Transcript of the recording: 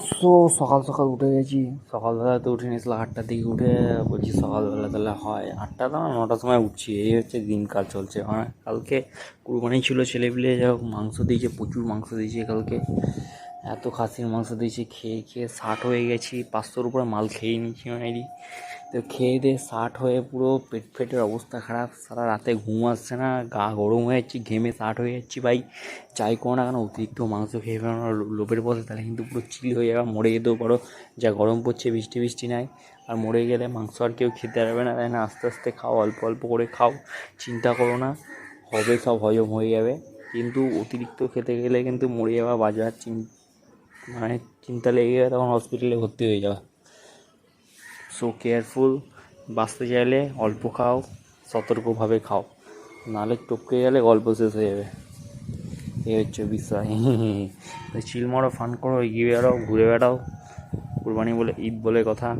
So, সকাল সকাল উঠে গেছি। সকালবেলা তো উঠে নিয়েছিল আটটার দিকে উঠে, বলছি সকালবেলা তাহলে হয়। আটটা না নটার সময় উঠছি। এই হচ্ছে দিনকাল চলছে। কালকে কুরবানি ছিল ছেলেপিলে যা হোক, মাংস দিয়েছে, প্রচুর মাংস দিয়েছে কালকে। এত খাসির মাংস দিয়েছি, খেয়ে খেয়ে ষাট হয়ে গেছি, পাঁচশোর উপরে মাল খেয়ে নিয়েছি মাইরি। তো খেয়ে দিয়ে ষাট হয়ে পুরো পেট ফেটের অবস্থা খারাপ, সারা রাতে ঘুম আসছে না, গা গরম হয়ে যাচ্ছি, ঘেমে ষাট হয়ে যাচ্ছি ভাই। যাই করো না কেন, অতিরিক্ত মাংস খেয়ে ফেলো না, লো- লোভের বসে, তাহলে কিন্তু পুরো চিল হয়ে যাবে, মরে যেতেও পারো। যা গরম পড়ছে, বৃষ্টি বৃষ্টি নাই, আর মরে গেলে মাংস আর কেউ খেতে পারবে না, তাই না? আস্তে আস্তে খাও, অল্প অল্প করে খাও, চিন্তা করো না, হবে সব হজম হয়ে যাবে। কিন্তু অতিরিক্ত খেতে গেলে কিন্তু মরে যাওয়া বাজার চিন মানে চিন্তা লেগে গেলে তখন হসপিটালে ভর্তি হয়ে যাওয়া। সো কেয়ারফুল বাঁচতে চাইলে অল্প খাও, সতর্কভাবে খাও। নাহলে টপকে গেলে গল্প শেষ হয়ে যাবে। এ হচ্ছে বিষয়। চিল মারো ফান করো, এগিয়ে বেড়াও, ঘুরে বেড়াও। কুরবানি বলে, ঈদ বলে কথা।